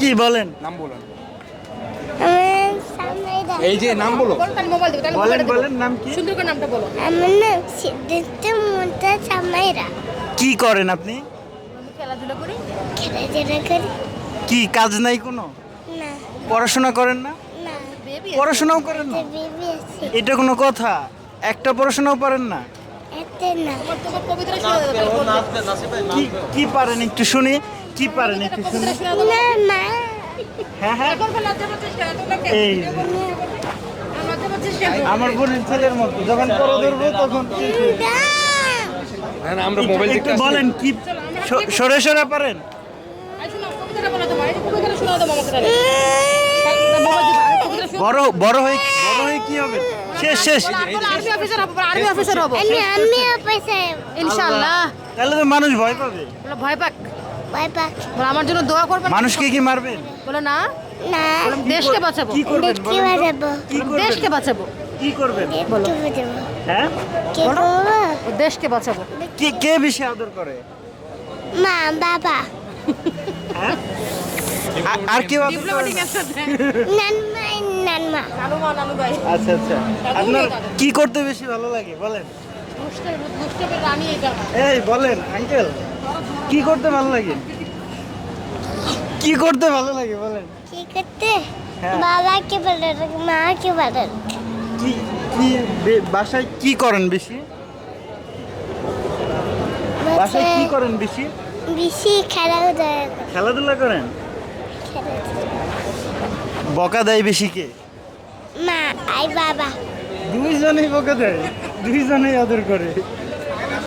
কি বলেন? নাম বলুন। এই যে নাম বলো। বলো তাহলে মোবাইল দেবো তাহলে বলেন মোবাইল বলেন নাম কি? সুন্দর করে নামটা বলো। আমার নাম সিদ্ধার্থ মোটা সামাইরা। কি করেন আপনি? খেলাধুলা করি। খেলাধুলা করি। কি কাজ নাই কোনো? না। পড়াশোনা করেন না? না। পড়াশোনাও করেন না? এটা কোনো কথা? একটা পড়াশোনাও পারেন না? কি পারেন একটু শুনি? কি পারেন একটু শুনি কবিতাটা না হ্যাঁ হ্যাঁ। এই আমার বোনের ছেলের মতো যখন পড়া ধরবো তখন না। হ্যাঁ আমরা মোবাইল একটু দেখতে বলেন কি সরে সরে পারেন। বড় বড় হয়ে বড় হয়ে কি হবে? শেষ শেষ। আর্মি অফিসার হব আর্মি অফিসার হব। আমি আমি পয়সা ইনশাআল্লাহ। তাহলে তো মানুষ ভয় পাবে। ভয় পাক। Bye bye. বলো আমার জন্য দোয়া করবেন মানুষকে কি মারবেন বলো না। না। দেশকে বাঁচাবো। কি করবেন? কি করবেন? দেশকে বাঁচাবো। কি করবেন? বাজাবো হ্যাঁ? কে দেশকে বাঁচাবো। কে কে বেশি আদর করে? মা বাবা। হ্যাঁ? আর কেউ আচ্ছা আচ্ছা। আপনার কি করতে বেশি ভালো লাগে? বলেন। দুষ্টের দুষ্টের রানী এটা এই বলেন আঙ্কেল কি করতে ভালো লাগে? কি করতে ভালো লাগে বলেন? কি করতে? হ্যাঁ। মাকে কি কি বাসায় কি করেন বেশি? বাসায় কি করেন বেশি? বেশি খেলা যায় খেলাধুলা করেন? বকা দেয় বেশি কে? মা আই বাবা। দুইজনেই বকা দেয়? দুইজনেই আদর করে।